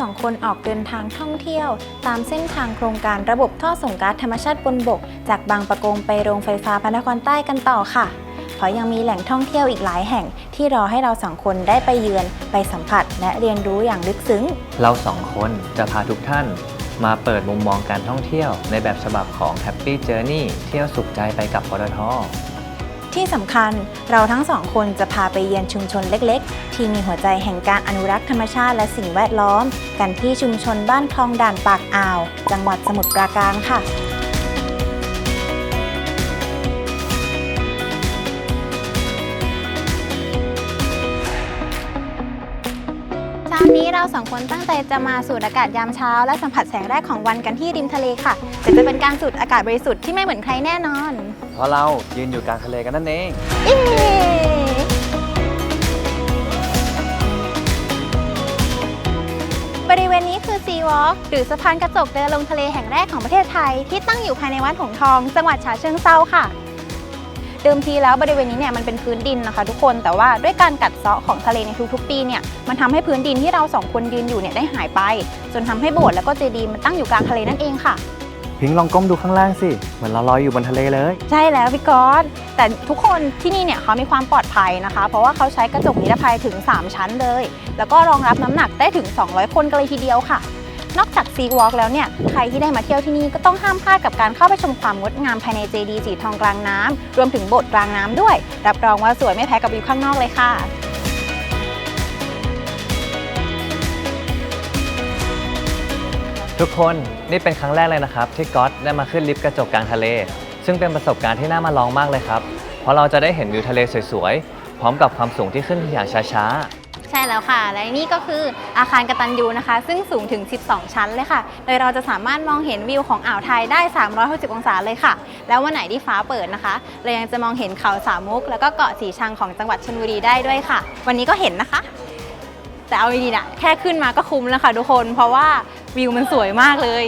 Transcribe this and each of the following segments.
สองคนออกเดินทางท่องเที่ยว ตามเส้นทางโครงการระบบท่อส่งก๊าซธรรมชาติบนบก จากบางปะกงไปโรงไฟฟ้าพระนครใต้กันต่อค่ะ เพราะยังมีแหล่งท่องเที่ยวอีกหลายแห่งที่รอให้เราสองคนได้ไปเยือน ไปสัมผัส และเรียนรู้อย่างลึกซึ้ง เราสองคนจะพาทุกท่าน มาเปิดมุมมองการท่องเที่ยว ในแบบฉบับของ Happy Journey เที่ยวสุขใจไปกับปตท ที่สำคัญเราทั้งสองคนจะพาไปเยือนชุมชนเล็กๆ ที่มีหัวใจแห่งการอนุรักษ์ธรรมชาติและสิ่งแวดล้อม กันที่ชุมชนบ้านคลองด่านปากอ่าว จังหวัดสมุทรปราการค่ะ นี้เราสองคนตั้งใจจะมาสูดอากาศยามเช้า และสัมผัสแสงแรกของวันกันที่ริมทะเลค่ะแต่จะเป็นการสูดอากาศบริสุทธิ์ที่ไม่เหมือนใครแน่นอนเพราะเรายืนอยู่กลางทะเลกันนั่นเองเย้บริเวณนี้คือ Sea Walk หรือสะพานกระจกเดินลงทะเลแห่งแรกของประเทศไทย ที่ตั้งอยู่ภายในวัดหงส์ทอง จังหวัดฉะเชิงเทราค่ะ เดิมทีแล้วบริเวณนี้เนี่ยมันเป็นพื้นดินนะคะ ทุกคนแต่ว่าด้วยการกัดเซาะของทะเลในทุกๆปีเนี่ยมันทำให้พื้นดินที่เราสองคนยืนอยู่เนี่ยได้หายไป จนทำให้โบสถ์แล้วก็เจดีย์มันตั้งอยู่กลางทะเลนั่นเองค่ะ พิงค์ลองก้มดูข้างล่างสิ เหมือนเราลอยอยู่บนทะเลเลย ใช่แล้วพี่กอตแต่ทุกคนที่นี่เนี่ยเขามีความปลอดภัยนะคะ เพราะว่าเขาใช้กระจกนิรภัยถึง 3 ชั้นเลย แล้วก็รองรับน้ำหนักได้ถึง 200 คนกันเลยทีเดียวค่ะ นอกจากซีวอล์กแล้วเนี่ยใครที่ได้มาเที่ยวที่นี่ก็ต้องห้ามพลาดกับการเข้าไปชมความงดงามภายในเจดีย์สีทองกลางน้ำรวมถึงโบสถ์กลางน้ำด้วย รับรองว่าสวยไม่แพ้กับวิวข้างนอกเลยค่ะทุกคนนี่เป็นครั้งแรกเลยนะครับ ที่ก๊อตได้มาขึ้นลิฟต์กระจกกลางทะเล ซึ่งเป็นประสบการณ์ที่น่ามาลองมากเลยครับ เพราะเราจะได้เห็นวิวทะเลสวยๆ พร้อมกับความสูงที่ขึ้นอย่างช้าๆ ใช่แล้วค่ะ และนี่ก็คืออาคารกตัญญูนะคะ ซึ่งสูงถึง 12 ชั้นเลยค่ะ โดยเราจะสามารถมองเห็นวิวของอ่าวไทยได้ 360 องศาเลยค่ะ แล้ววันไหนที่ฟ้าเปิดนะคะ เรายังจะมองเห็นเขาสามมุก แล้วก็เกาะสีชังของจังหวัดชลบุรีได้ด้วยค่ะ วันนี้ก็เห็นนะคะ แต่เอาดีๆนะแค่ขึ้นมาก็คุ้มแล้วค่ะทุกคน เพราะว่าวิวมันสวยมากเลย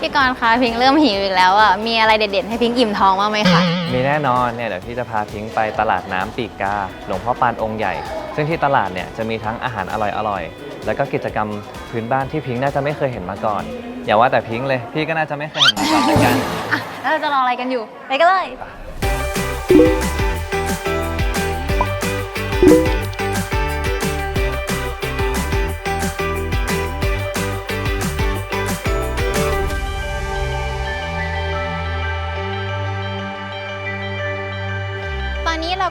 พี่กรณ์คะพิงเริ่มหิวอีกแล้วอะมีอะไรเด็ดๆ ให้พิงอิ่มท้องบ้างไหมคะๆมีแน่นอนเนี่ยเดี๋ยวพี่จะพาพิงค์ไปตลาดน้ำปีกกา หลวงพ่อปานองค์ใหญ่ ซึ่งที่ตลาดเนี่ยจะมีทั้งอาหารอร่อยๆ แล้วก็กิจกรรมพื้นบ้านที่พิงค์น่าจะไม่เคยเห็นมาก่อน อย่าว่าแต่พิงค์เลย พี่ก็น่าจะไม่เคยเห็นมาก่อนเหมือนกัน อะแล้วเราจะรออะไรกันอยู่ไปกันเลยตอ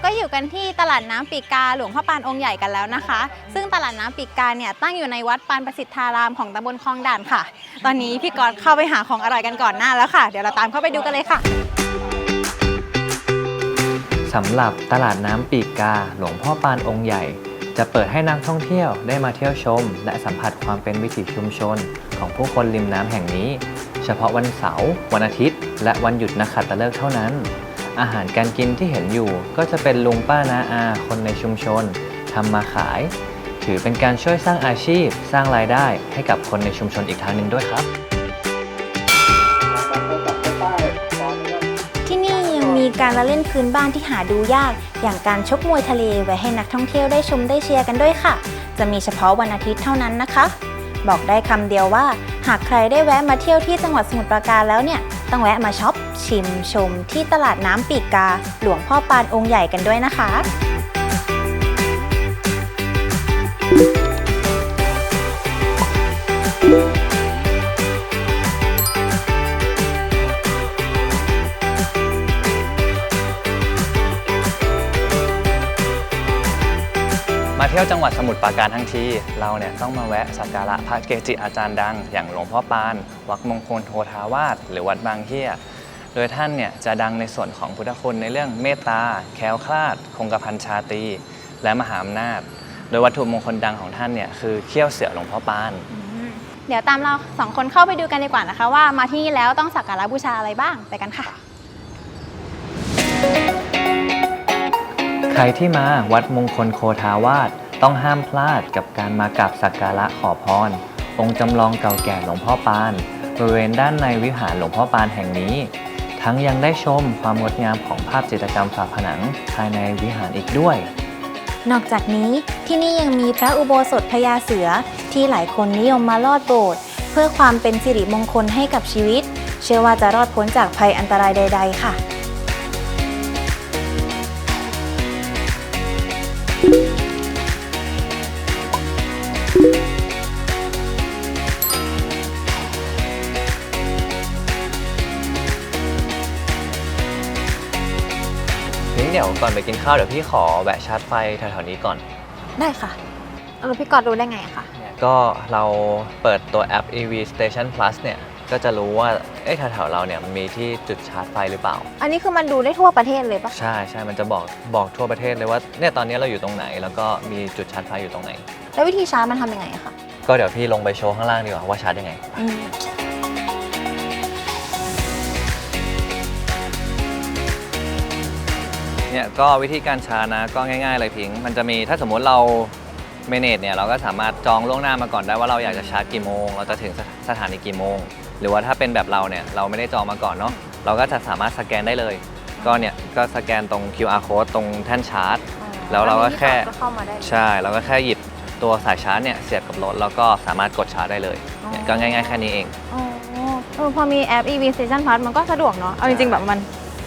ก็อยู่กันที่ตลาดน้ำปีกาหลวงพ่อปานองค์ใหญ่กันแล้วนะคะ ซึ่งตลาดน้ำปีกาเนี่ยตั้งอยู่ในวัดปานประสิทธารามของตำบลคลองด่านค่ะ ตอนนี้พี่กรณ์เข้าไปหาของอร่อยกันก่อนหน้าแล้วค่ะ เดี๋ยวเราตามเข้าไปดูกันเลยค่ะ สำหรับตลาดน้ำปีกาหลวงพ่อปานองค์ใหญ่ จะเปิดให้นักท่องเที่ยวได้มาเที่ยวชม และสัมผัสความเป็นวิถีชุมชน ของผู้คนริมน้ำแห่งนี้ เฉพาะวันเสาร์วันอาทิตย์ และวันหยุดนักขัตฤกษ์เท่านั้น อาหารการกินที่เห็นอยู่ก็จะเป็นลุงป้านาอา คนในชุมชนทำมาขาย ถือเป็นการช่วยสร้างอาชีพ สร้างรายได้ให้กับคนในชุมชนอีกทางหนึ่งด้วยครับที่นี่ยังมีการละเล่นพื้นบ้านที่หาดูยาก อย่างการชกมวยทะเลไว้ให้นักท่องเที่ยวได้ชมได้เชียร์กันด้วยค่ะ จะมีเฉพาะวันอาทิตย์เท่านั้นนะคะ บอกได้คำเดียวว่า หากใครได้แวะมาเที่ยวที่จังหวัดสมุทรปราการแล้วเนี่ย ต้องแวะมาช็อปชิมชมที่ตลาดน้ำปีกกาหลวงพ่อปานองค์ใหญ่กันด้วยนะคะ มาเที่ยวจังหวัดสมุทรปราการทั้งที เราเนี่ยต้องมาแวะสักการะพระเกจิอาจารย์ดัง อย่างหลวงพ่อปาน วัดมงคลโททาวาสหรือวัดบางเฮียโดยท่านเนี่ยจะดังในส่วนของพุทธคุณในเรื่องเมตตา แคล้วคลาด คงกระพันชาตี และมหาอำนาจ โดยวัตถุมงคลดังของท่านเนี่ยคือเขี้ยวเสือหลวงพ่อปาน เดี๋ยวตามเราสองคนเข้าไปดูกันดีกว่านะคะ ว่ามาที่นี่แล้วต้องสักการะบูชาอะไรบ้างไปกันค่ะ ใครที่มาวัดมงคลโคทาวาสต้องห้ามพลาดกับการมากราบสักการะขอพร องค์จำลองเก่าแก่หลวงพ่อปาน บริเวณด้านในวิหารหลวงพ่อปานแห่งนี้ ทั้งยังได้ชมความงดงามของภาพจิตรกรรมฝาผนังภายในวิหารอีกด้วย นอกจากนี้ที่นี่ยังมีพระอุโบสถพญาเสือที่หลายคนนิยมมาลอดโบสถ์เพื่อความเป็นสิริมงคลให้กับชีวิต เชื่อว่าจะรอดพ้นจากภัยอันตรายใด ๆ ค่ะ ยวก่อนไปกินข้าวเดี๋ยวพี่ขอแวะชาร์จไฟแถวๆนี้ก่อน ได้ค่ะเออพี่กอดรู้ได้ไงอะคะก็เราเปิดตัวแอป EV Station Plus เนี่ย ก็จะรู้ว่าเอ๊ะแถวๆเราเนี่ยมันมีที่จุดชาร์จไฟหรือเปล่า อันนี้คือมันดูได้ทั่วประเทศเลยปะใช่ใช่มันจะบอกบอกทั่วประเทศเลยว่าเนี่ยตอนนี้เราอยู่ตรงไหน แล้วก็มีจุดชาร์จไฟอยู่ตรงไหน แล้ววิธีชาร์จมันทำยังไงอะคะก็เดี๋ยวพี่ลงไปโชว์ข้างล่างดีกว่าว่าชาร์จยังไง อืม เนี่ยก็วิธีการชาร์จนะก็ง่าย ๆ เลยพิงค์มันจะมีถ้าสมมุติเราเมเนจเนี่ยเราก็สามารถจองล่วงหน้ามาก่อนได้ว่าเราอยากจะชาร์จกี่โมง เราจะถึงสสถานีกี่โมง หรือว่าถ้าเป็นแบบเราเนี่ยเราไม่ได้จองมาก่อนเนาะเราก็จะสามารถสแกนได้เลย ก็เนี่ยก็สแกนตรง QR code ตรงแท่นชาร์จ แล้วเราก็แค่ก็เข้ามาได้เลย ใช่เราก็แค่หยิบตัวสายชาร์จเนี่ยเสียบกับรถแล้วก็สามารถกดชาร์จได้เลยเนี่ยก็ง่ายๆแค่นี้เอง อ๋อเออพอมีแอป EV Station Plus มันก็สะดวกเนาะ เอาจริงๆแบบมัน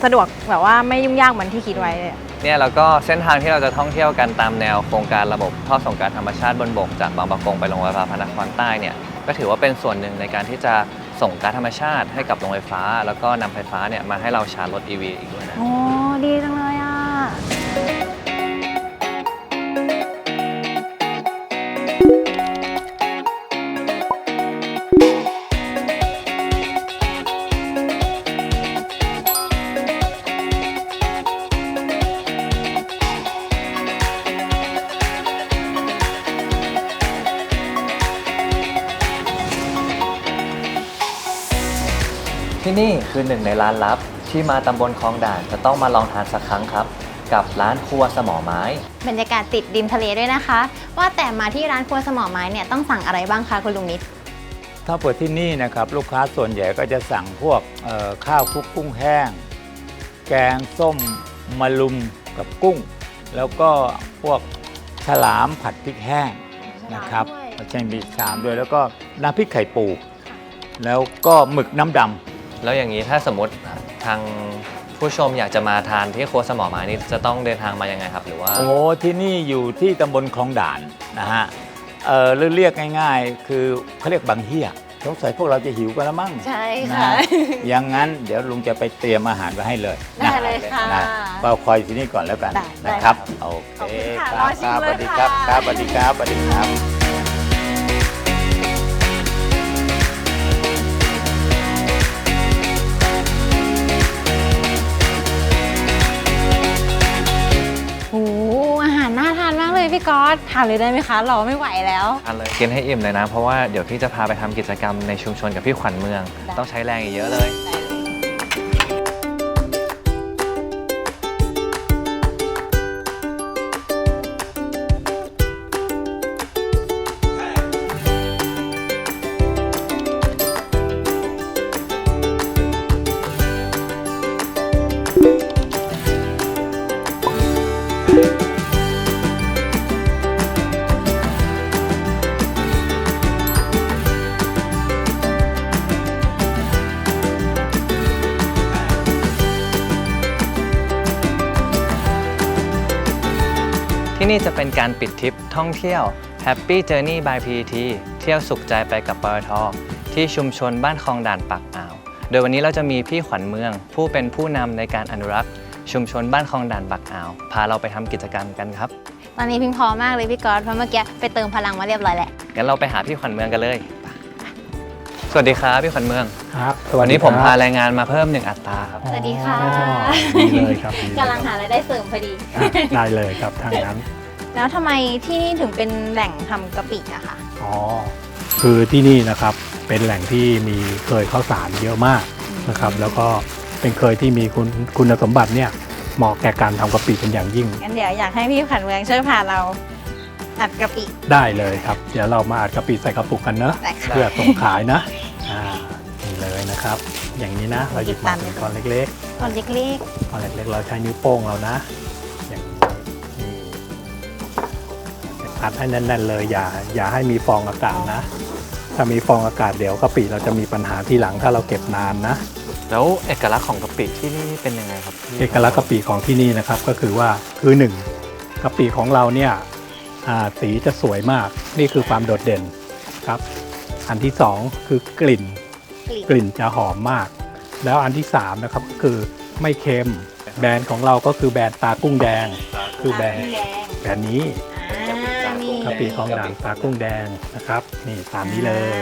สะดวกแบบว่าไม่ยุ่งยากเหมือนที่คิดไว้เลยเนี่ยแล้วก็เส้นทางที่เราจะท่องเที่ยวกันตามแนวโครงการระบบท่อส่งการธรรมชาติบนบกจากบางประกงไปลงไฟฟ้าพระนครใต้เนี่ยก็ถือว่าเป็นส่วนหนึ่งในการที่จะส่งการธรรมชาติให้กับโรงไฟฟ้า แล้วก็นำไฟฟ้าเนี่ยมาให้เราชาร์จรถ EV อีกด้วยนะ โอ้ดีจังเลย ที่นี่คือหนึ่งในร้านลับ ที่มาตำบลคลองด่านจะต้องมาลองทานสักครั้งครับ กับร้านครัวสมอไม้ บรรยากาศติดริมทะเลด้วยนะคะ ว่าแต่มาที่ร้านครัวสมอไม้เนี่ยต้องสั่งอะไรบ้างคะคุณลุงนิด ถ้าเปิดที่นี่นะครับลูกค้าส่วนใหญ่ก็จะสั่งพวกเอ่อข้าวคลุกกุ้งแห้ง แกงส้มมะลุมกับกุ้ง แล้วก็พวกฉลามผัดพริกแห้งนะครับฉลามด้วยใช่มีฉลามด้วยแล้วก็น้ำพริกไข่ปู แล้วก็หมึกน้ำด แล้วอย่างนี้ถ้าสมมติทางผู้ชมอยากจะมาทานที่ครัวสมอไม้นี่จะต้องเดินทางมายังไงครับ หรือว่าำโอ้ที่นี่อยู่ที่ตำบลคลองด่านนะฮะเออหรือเรียกง่าย ๆ คือเขาเรียกบางเฮียสงสัยพวกเราจะหิวกันแล้วมั้งใช่นะค่ะอย่างนั้นเดี๋ยวลุงจะไปเตรียมอาหารไว้ให้เลยได้เลยค่ะ นะก็คอยที่นี่ก่อนแล้วกันได้ได้นะครับโอขอบเคคุณค่ะครรัอบชิคมรับสเลยวัสดีครับค่ะ ครับสวัสดีครับสวัสดีครับ กเลยพี่ก๊อตทานเลยได้ไหมคะรอไม่ไหวแล้ว ทานเลยกินให้อิ่มเลยนะ เพราะว่าเดี๋ยวพี่จะพาไปทำกิจกรรมในชุมชนกับพี่ขวัญเมืองได้ต้องใช้แรงอีกเยอะเลย ที่นี่จะเป็นการปิดทริปท่องเที่ยว Happy Journey by PET เที่ยวสุขใจไปกับปตทที่ชุมชนบ้านคลองด่านปากอ่าว โดยวันนี้เราจะมีพี่ขวัญเมือง ผู้เป็นผู้นำในการอนุรักษ์ ชุมชนบ้านคลองด่านปากอ่าว พาเราไปทำกิจกรรมกันครับ ตอนนี้พิงพอมากเลยพี่ก๊อตเพราะเมื่อกี้ไปเติมพลังมาเรียบร้อยแล้วงั้นเราไปหาพี่ขวัญเมืองกันเลย สวัสดีครับพี่ขวัญเมือง ครับวันนี้ผมครับพาแรงงานมาเพิ่มหนึ่งอัตราครับ สวัสดีค่ะอ๋อดีเลยครับดีเยกำลังหารายได้เสริมพอดี อะได้เลยครับทางนั้น แล้วทำไมที่นี่ถึงเป็นแหล่งทำกะปิอะคะอ๋อคือที่นี่นะครับเป็นแหล่งที่มีเคยข้าวสารเยอะมากนะครับ แล้วก็เป็นเคยที่มีคุณคุณสมบัติเนี่ยเหมาะแก่การทำกะปิเป็นอย่างยิ่ง งั้นเดี๋ยวอยากให้พี่ขวัญเมืองช่วยพาเราอัดกะปิ ได้เลยครับ เดี๋ยวเรามาอัดกะปิใส่กระปุกกันเนอะได้ค่ะ เพื่อส่งขายนะอ่านี่เลยนะครับ อย่างนี้นะเราหยิบมาเป็นก้อนเล็กตอนเล็กๆก้อนเล็กๆเราใช้นิ้วโป้งเรานะ อัดให้แน่นๆเลยอย่าอย่าให้มีฟองอากาศนะ ถ้ามีฟองอากาศเดี๋ยวกะปิเราจะมีปัญหาที่หลังถ้าเราเก็บนานนะ แล้วเอกลักษณ์ของกะปิที่นี่เป็นยังไงครับพี่เอกลักษณ์กะปิของที่นี่นะครับก็คือว่าคือหนึ่งกะปิของเราเนี่ยอ่าสีจะสวยมากนี่คือความโดดเด่นครับ อันที่สองคือกลิ่น กลิ่นจะหอมมาก แล้วอันที่สามนะครับก็คือไม่เค็ม แบรนด์ของเราก็คือแบรนด์ตากุ้งแดง คือแบรนด์แบรนด์นี้นี่ กะปิของด่างตากุ้งแดงนะครับ นี่ตามนี้เลย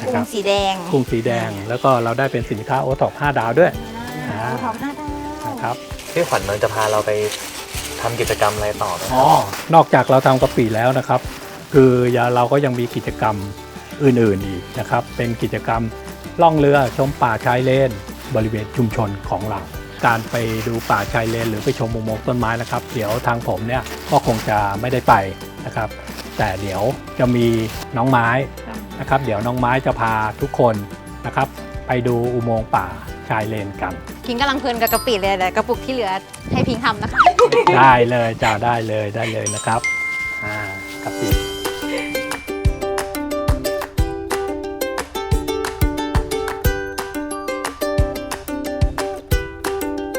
นะกุ้ครังบสีแดงกุ้งสีแดงแล้วก็เราได้เป็นสินค้าโอท็อป5ดาวด้วย อ่าอ่าขอบห้าดาวนะครับ พี่ขวัญเมืองจะพาเราไปทำกิจกรรมอะไรต่อไหมครับอ๋อนอกจากเราทำกะปิแล้วนะครับ คืออย่าเราก็ยังมีกิจกรรมอื่นๆอีกนะครับ เป็นกิจกรรมล่องเรือชมป่าชายเลน บริเวณชุมชนของเรา การไปดูป่าชายเลน หรือไปชมมุมมองต้นไม้นะครับ เดี๋ยวทางผมเนี่ยก็คงจะไม่ได้ไปนะครับ แต่เดี๋ยวจะมีน้องไม้นะครับ เดี๋ยวน้องไม้จะพาทุกคนนะครับ ไปดูอุโมงค์ป่าชายเลนกัน พิงกำลังเพลินกับกะปิเลยแต่กระปุกที่เหลือให้พิงทำนะคะ ได้เลยจ้าได้เลยได้เลยนะครับอ่ากะปิ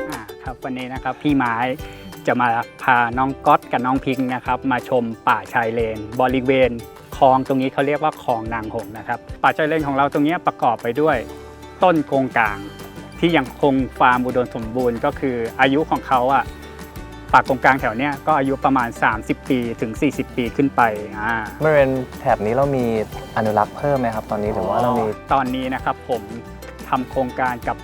อ่าครับวันนี้นะครับพี่ไม้ จะมาพาน้องก๊อตกับน้องพิงค์นะครับ มาชมป่าชายเลน บริเวณคลองตรงนี้เขาเรียกว่าคลองนางหงส์นะครับ ป่าชายเลนของเราตรงนี้ประกอบไปด้วยต้นโกงกลาง ที่ยังคงความอุดมสมบูรณ์ก็คืออายุของเขาอะป่ากงกลางแถวเนี้ยก็อายุประมาณ 30 ปีถึง 40 ปีขึ้นไปอ่าบริเวณแถบนี้เรามีอนุรักษ์เพิ่มไหมครับ ตอนนี้หรือว่าเรามีตอนนี้นะครับผมทำโครงการกับ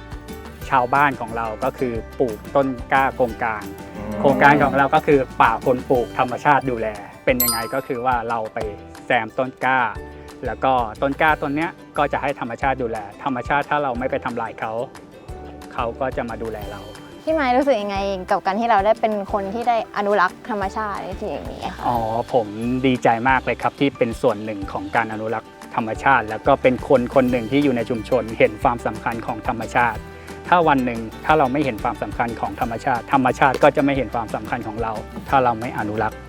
ชาวบ้านของเราก็คือปลูกต้นกล้าโครงการ โครงการของเราก็คือป่าคนปลูกธรรมชาติดูแล เป็นยังไงก็คือว่าเราไปแซมต้นกล้า แล้วก็ต้นกล้าต้นเนี้ยก็จะให้ธรรมชาติดูแล ธรรมชาติถ้าเราไม่ไปทำลายเขาเขาก็จะมาดูแลเรา พี่ไม้รู้สึกยังไงกับการที่เราได้เป็นคนที่ได้อนุรักษ์ธรรมชาติที่อย่างนี้ค่ะอ๋อผมดีใจมากเลยครับที่เป็นส่วนหนึ่งของการอนุรักษ์ธรรมชาติ แล้วก็เป็นคนคนหนึ่งที่อยู่ในชุมชนเห็นความสำคัญของธรรมชาติ ถ้าวันหนึ่งถ้าเราไม่เห็นความสำคัญของธรรมชาติ ธรรมชาติก็จะไม่เห็นความสำคัญของเรา ถ้าเราไม่อนุรักษ์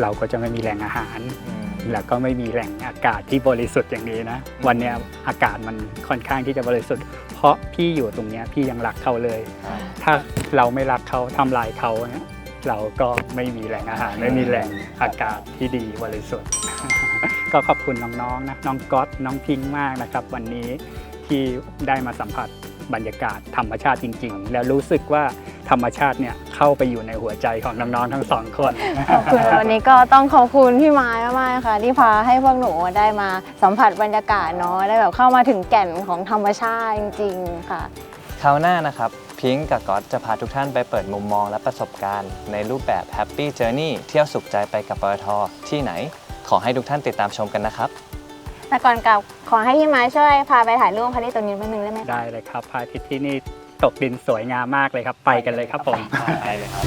เราก็จะไม่มีแหล่งอาหาร แล้วก็ไม่มีแหล่งอากาศที่บริสุทธิ์อย่างนี้นะ วันเนี้ยอากาศมันค่อนข้างที่จะบริสุทธิ์ เพราะพี่อยู่ตรงเนี้ยพี่ยังรักเขาเลย ถ้าเราไม่รักเขาทำลายเขาเนี่ยเราก็ไม่มีแหล่งอาหาร ไม่มีแหล่งอากาศที่ดีบริสุทธิ์ ก็ขอบคุณน้องๆนะน้องก๊อตน้องพิงค์มากนะครับ วันนี้ที่ได้มาสัมผัส บรรยากาศธรรมชาติจริง ๆ แล้วรู้สึกว่าธรรมชาติเนี่ยเข้าไปอยู่ในหัวใจของน้องๆทั้งสองคนขอบคุณวันนี้ก็ต้องขอบคุณพี่ไม้มากๆค่ะ ที่พาให้พวกหนูได้มาสัมผัสบรรยากาศเนาะได้แบบเข้ามาถึงแก่นของธรรมชาติจริง ๆ ค่ะคราวหน้านะครับพิงก์กับก๊อตจะพาทุกท่านไปเปิดมุมมองและประสบการณ์ ในรูปแบบ Happy Journey เที่ยวสุขใจไปกับปตทที่ไหน ขอให้ทุกท่านติดตามชมกันนะครับ แต่ก่อนกลับขอให้พี่ไม้ช่วยพาไปถ่ายรูปพาที่ตรงนี้แป๊บนึงได้ไหมคะได้เลยครับพระอาทิตย์ที่นี่ตกดินสวยงามมากเลยครับ ไปกันเลยครับผม ไปเลยครับ